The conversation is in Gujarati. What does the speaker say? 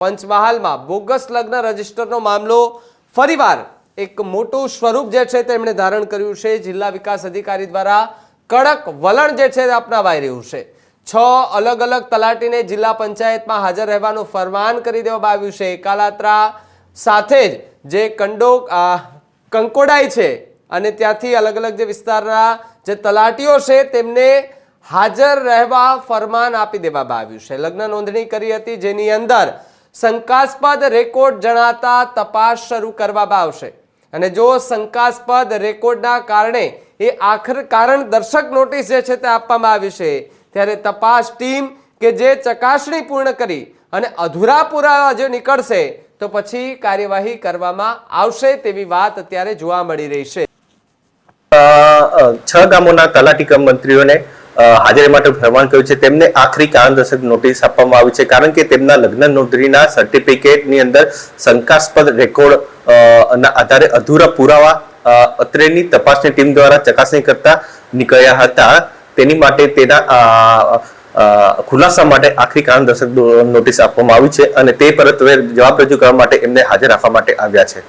પંચમહાલમાં બોગસ લગ્ન રજિસ્ટરનો મામલો. ફરીવાર એક મોટું સ્વરૂપ જે છે તેમણે ધારણ કર્યું છે. જિલ્લા વિકાસ અધિકારી દ્વારા કડક વલણ જે છે અપનાવાઈ રહ્યું છે. છ અલગ અલગ તલાટીને જિલ્લા પંચાયતમાં હાજર રહેવાનું ફરમાન કરી દેવામાં આવ્યું છે. કાલાત્રા સાથે જ જે કંડો કંકોડાઈ છે અને ત્યાંથી અલગ અલગ જે વિસ્તારના જે તલાટીઓ છે તેમને હાજર રહેવા ફરમાન આપી દેવામાં આવ્યું છે. લગ્ન નોંધણી કરી હતી જેની અંદર શંકાસ્પદ રેકોર્ડ જણાતા તપાસ શરૂ કરવામાં આવશે. અને જો શંકાસ્પદ રેકોર્ડના કારણે એ આખર કારણ દર્શક નોટિસ જે છે તે આપવામાં આવી છે, ત્યારે તપાસ ટીમ કે જે ચકાસણી પૂર્ણ કરી અને અધૂરા પુરાવા જો નીકળશે, તો પછી કાર્યવાહી કરવામાં આવશે તેવી વાત અત્યારે જોવા મળી રહી છે. છ ગામોના તલાટી મંત્રીઓને હાજરી માટે ફરમાન કર્યું છે. તેમને આખરી કારણદર્શક નોટિસ આપવામાં આવી છે. કારણ કે તેમના લગ્ન નોંધણીના સર્ટિફિકેટની અંદર શંકાસ્પદ રેકોર્ડ ના આધારે અધૂરા પુરાવા અત્રેની તપાસની ટીમ દ્વારા ચકાસણી કરતા નીકળ્યા હતા. તેની માટે તેના ખુલાસા માટે આખરી કારણદર્શક નોટિસ આપવામાં આવી છે અને તે પરત જવાબ રજૂ કરવા માટે એમને હાજર રાખવા માટે આવ્યા છે.